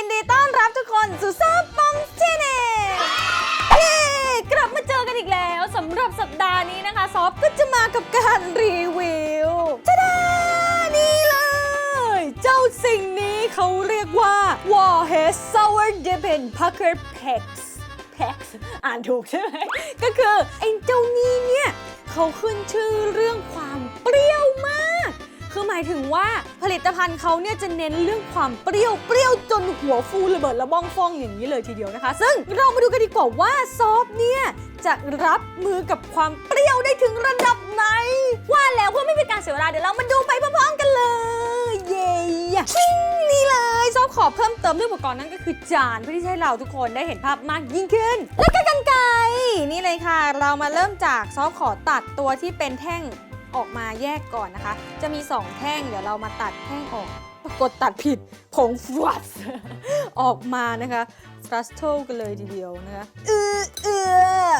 ยินดีต้อนรับทุกคนสู่ซอฟปอมชนเย้กลับมาเจอกันอีกแล้วสำหรับสัปดาห์นี้นะคะ ซอฟก็จะมากับการรีวิวจ้าดานี่เลย เจ้าสิ่งนี้เขาเรียกว่า Warhead Sour Dippin Pucker Pex Pex อ่านถูกใช่ไหม ก็คือไอ้เจ้านี้เนี่ย เขาขึ้นชื่อเรื่องความเปรี้ยวมาก คือหมายถึงว่าผลิตภัณฑ์เขาเนี่ยจะเน้นเรื่องความเปรี้ยวเปรี้ยวจนหัวฟูระเบิดระบ้องฟองอย่างนี้เลยทีเดียวนะคะ ซึ่งเรามาดูกันดีกว่าว่าซอฟเนี่ยจะรับมือกับความเปรี้ยวได้ถึงระดับไหน ว่าแล้วเพื่อไม่เป็นการเสียเวลาเดี๋ยวเรามาดูไปพร้อมๆกันเลย เย้ชิงนี่เลยซอฟขอเพิ่มเติมเรื่องอุปกรณ์นั่นก็คือจานเพื่อที่จะให้เราทุกคนได้เห็นภาพมากยิ่งขึ้น แล้วก็กันไกรนี่เลยค่ะ เรามาเริ่มจากซอฟขอตัดตัวที่เป็นแท่ง ออกมาแยกก่อนนะคะ จะมี 2 แท่ง เดี๋ยวเรามาตัดแท่งออก ปรากฏตัดผิดผงฟลัสออกมานะคะฟรัสโตกันเลยทีเดียวนะคะเออเออ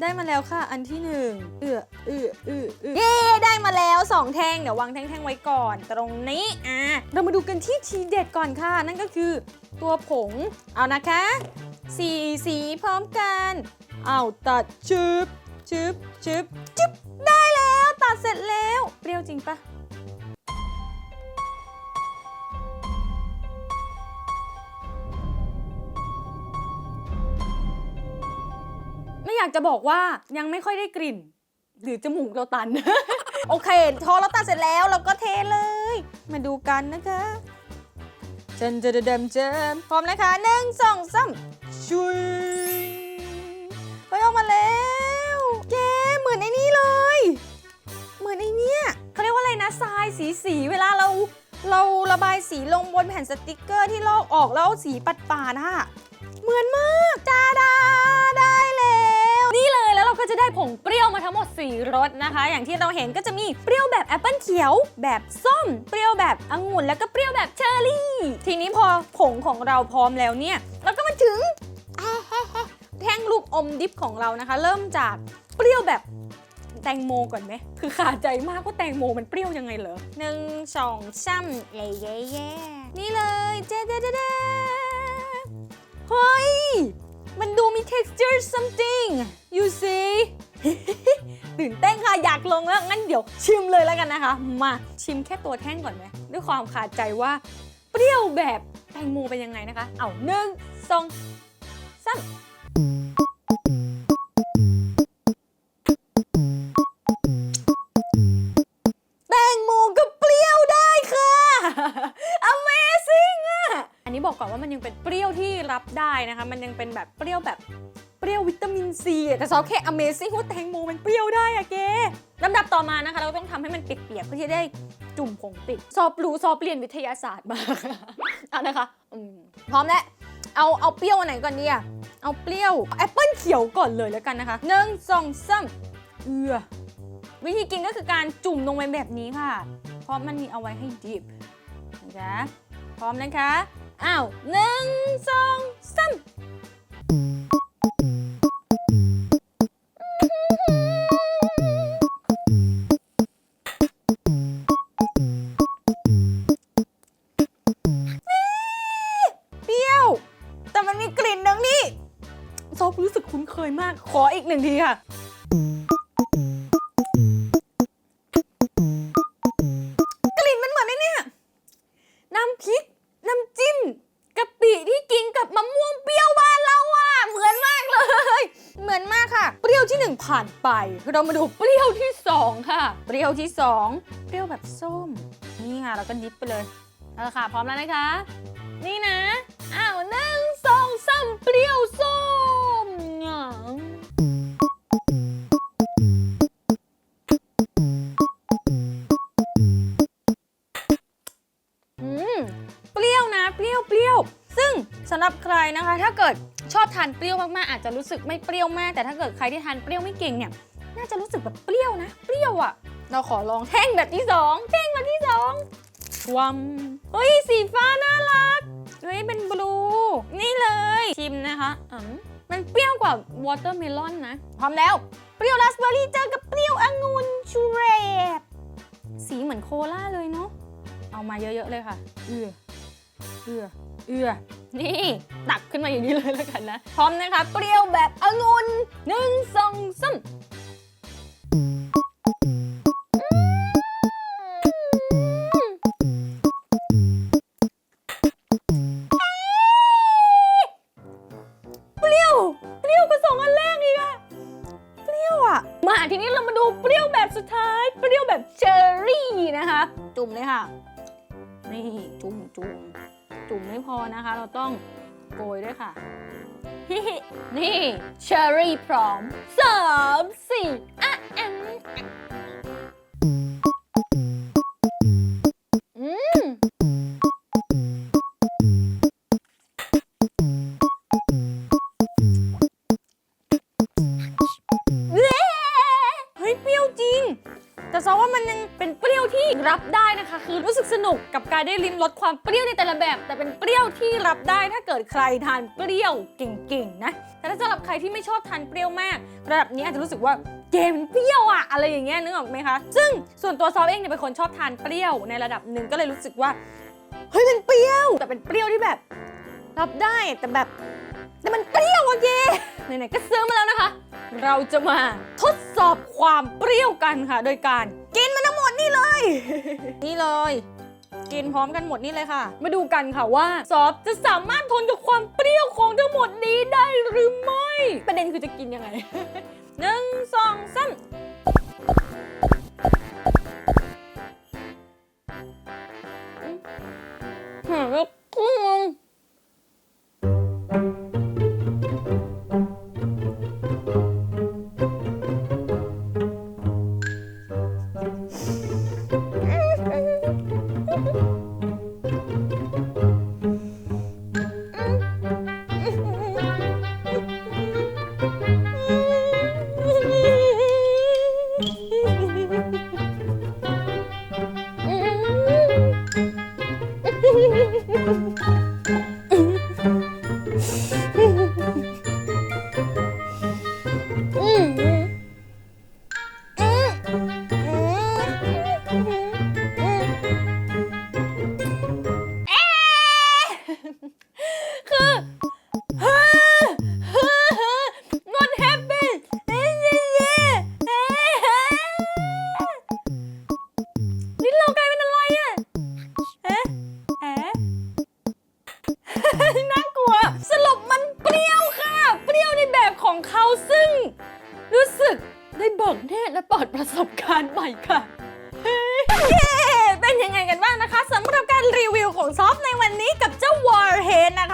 ได้มาแล้วค่ะ อันที่หนึ่งเออเออเออเออเย้ได้มาแล้ว2แท่ง เดี๋ยววางแท่งๆไว้ก่อน ตรงนี้ อะ เรามาดูกันที่ทีเด็ดก่อนค่ะ นั่นก็คือตัวผง เอานะคะสีสีพร้อมกัน เอาตัดชึบชึบชึบชึบ จริงปะไม่อยากจะบอกว่ายังไม่ค่อยได้กลิ่น หรือจมูกเราตัน โอเคพอเราตัดเสร็จแล้วเราก็เทเลย มาดูกันนะคะเจนเจนเดมเจนพร้อมนะคะหนึ่งสองสามชุยไปออกมาแล้วายสีสีเวลาเราเราระบายสีลงบนแผ่นสติกเกอร์ที่ลอกออกแล้วสีปัดป่าดๆอะเหมือนมากจ้าดาได้แล้ว นี่เลยแล้วเราก็จะได้ผงเปรี้ยวมาทั้งหมด4รสนะคะ อย่างที่เราเห็นก็จะมีเปรี้ยวแบบแอปเปิลเขียว แบบส้ม เปรี้ยวแบบองุ่นแล้วก็เปรี้ยวแบบเชอร์รี่ ทีนี้พอผงของเราพร้อมแล้วเนี่ยเราก็มาถึงแท่งลูกอมดิฟของเรานะคะ เริ่มจากเปรี้ยวแบบ แตงโมก่อนไหม คือขาดใจมากว่าแตงโมมันเปรี้ยวยังไงเหรอหนึ่งสองสามเย่เย่เย่นี่เลยเจ๊เจ๊เจ๊เจ๊เฮ้ย มันดูมี texture something you see ตื่นเต้นค่ะ อยากลงแล้ว งั้นเดี๋ยวชิมเลยแล้วกันนะคะ มาชิมแค่ตัวแท่งก่อนไหม ด้วยความขาดใจว่า เปรี้ยวแบบแตงโมเป็นยังไงนะคะ เอาหนึ่งสองสาม ก่อนว่ามันยังเป็นเปรี้ยวที่รับได้นะคะ มันยังเป็นแบบเปรี้ยวแบบเปรี้ยววิตามินซีแต่ซอแค่ Amazing ว่าแตงโมมันเปรี้ยวได้อะเกลำดับต่อมานะคะ เราต้องทำให้มันเปียกๆเพื่อที่จะได้จุ่มผงปิดซอบรู้ซอบเรียนวิทยาศาสตร์มาเอานะคะพร้อมแล้วเอาเอาเปรี้ยวอันไหนก่อนดีอะเอาเปรี้ยวแอปเปิลเขียวก่อนเลยแล้วกันนะคะหนึ่งสองสามเอือวิธีกินก็คือการจุ่มลงไปแบบนี้ค่ะ เพราะมันมีเอาไว้ให้ดิบนะคะพร้อมนะคะ อ้าวหนึ่งสองสามเปรี้ยว แต่มันมีกลิ่นหนึงนี่ซอฟรู้สึกคุ้นเคยมาก ขออีกหนึ่งทีค่ะ งผ่านไป เรามาดูเปรี้ยวที่สองค่ะ เปรี้ยวที่สองเปรี้ยวแบบส้ม นี่ค่ะเราก็ดิบไปเลยเอาละค่ะ พร้อมแล้วนะคะ นี่นะ อ้าวหนึ่งสองสามเปรี้ยวส้มำหรับใครนะคะ ถ้าเกิดชอบทานเปรี้ยวมากๆอาจจะรู้สึกไม่เปรี้ยวมาก แต่ถ้าเกิดใครที่ทานเปรี้ยวไม่เก่งเนี่ยน่าจะรู้สึกแบบเปรี้ยวนะเปรี้ยวอะ่ะ เราขอลองแท่งแบบที่สองแท่งแบบที่สองวัมเฮ้ยสีฟ้าน่ารักเฮ้ยเป็นบลูนี่เลยชิมนะคะอืมมันเปรี้ยวกว่าวอเตอร์เมลอนนะพร้อมแล้วเปรี้ยวราสเบอร์รี่เจอกับเปรี้ยวองุ่นชูเรตสีเหมือนโคลาเลยเนาะเอามาเยอะๆเลยค่ะ เอือเอือเอือ นี่ตักขึ้นมาอย่างนี้เลยแล้วกันนะ พร้อมนะคะ เปรี้ยวแบบองุ่นหนึ่งสองสามเปรี้ยวเปรี้ยวกว่าสองอันแรกอีกอะเปรี้ยวอะมาทีนี้เรามาดูเปรี้ยวแบบสุดท้าย เปรี้ยวแบบเชอร์รี่นะคะ จุ่มเลยค่ะ นี่ จุ่มจุ่ม จุ่มไม่พอนะคะ เราต้องโกยด้วยค่ะ นี่เชอร์รี่พร้อมสามสี่อะแอม นุกกับการได้ลิ้มรสความเปรี้ยวในแต่ละแบบ แต่เป็นเปรี้ยวที่รับได้ถ้าเกิดใครทานเปรี้ยวเก่งๆนะแต่ถ้าสำหรับใครที่ไม่ชอบทานเปรี้ยวมากระดับนี้อาจจะรู้สึกว่าเกมเปรี้ยวอะอะไรอย่างเงี้ยนึกออกไหมคะซึ่งส่วนตัวซอฟเองเนี่ยเป็นคนชอบทานเปรี้ยวในระดับหนึ่งก็เลยรู้สึกว่าเฮ้ยมันเปรี้ยว แต่เป็นเปรี้ยวที่แบบ รับได้แต่แบบแต่มันเปรี้ยวอะเกไหนๆก็ซื้อมาแล้วนะคะ เราจะมาทดสอบความเปรี้ยวกันค่ะ โดยการกินมันทั้งหมดนี่เลย นี่เลย กินพร้อมกันหมดนี่เลยค่ะ มาดูกันค่ะว่า ซอฟจะสามารถทนกับความเปรี้ยวของทั้งหมดนี้ได้หรือไม่ ประเด็นคือจะกินยังไง หนึ่งสองสาม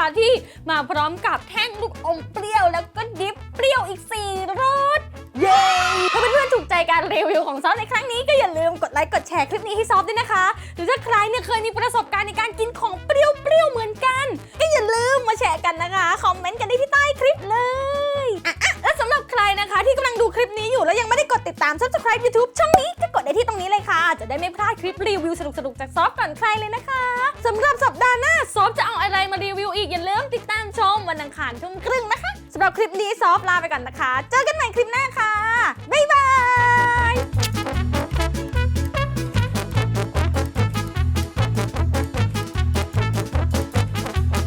นนะคะที่มาพร้อมกับแท่งลูกอมเปรี้ยวแล้วก็ดิฟเปรี้ยวอีก4รสเย้ถ้าเพื่อนๆถูกใจการรีวิวของซอฟในครั้งนี้ก็อย่าลืมกดไลค์กดแชร์คลิปนี้ให้ซอฟด้วยนะคะ หรือถ้าใครเนี่ยเคยมีประสบการณ์ในการกินของเปรี้ยวๆเหมือนกัน ก็อย่าลืมมาแชร์กันนะคะคอมเมนต์กันได้ที่ ที่กำลังดูคลิปนี้อยู่แล้วยังไม่ได้กดติดตาม subscribe YouTube ช่องนี้ก็กดได้ที่ตรงนี้เลยค่ะ จะได้ไม่พลาดคลิปรีวิวสนุกๆจากซอฟก่อนใครเลยนะคะสำหรับสัปดาห์หน้าซอฟจะเอาอะไรมารีวิวอีกอย่าลืมติดตามชมวันอังคารทุ่มครึ่งนะคะสำหรับคลิปนี้ซอฟลาไปก่อนนะคะ เจอกันใหม่คลิปหน้าค่ะบ๊ายบาย